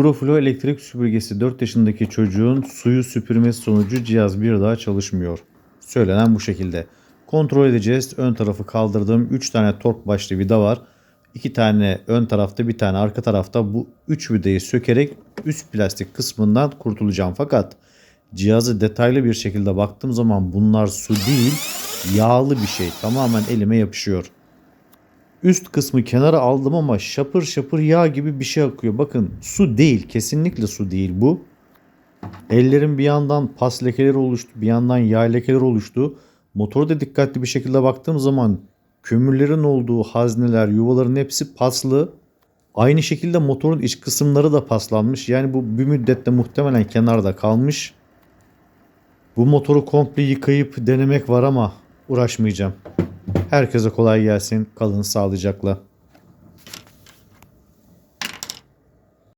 Profilo elektrik süpürgesi 4 yaşındaki çocuğun suyu süpürmesi sonucu cihaz bir daha çalışmıyor. Söylenen bu şekilde. Kontrol edeceğiz. Ön tarafı kaldırdım. 3 tane tork başlı vida var. 2 tane ön tarafta bir tane arka tarafta bu 3 vidayı sökerek üst plastik kısmından kurtulacağım. Fakat cihazı detaylı bir şekilde baktığım zaman bunlar su değil yağlı bir şey. Tamamen elime yapışıyor. Üst kısmı kenara aldım ama şapır şapır yağ gibi bir şey akıyor. Bakın su değil. Kesinlikle su değil bu. Ellerim bir yandan pas lekeleri oluştu. Bir yandan yağ lekeleri oluştu. Motoru da dikkatli bir şekilde baktığım zaman kömürlerin olduğu hazneler, yuvaların hepsi paslı. Aynı şekilde motorun iç kısımları da paslanmış. Yani bu bir müddette muhtemelen kenarda kalmış. Bu motoru komple yıkayıp denemek var ama uğraşmayacağım. Herkese kolay gelsin. Kalın sağlıcakla.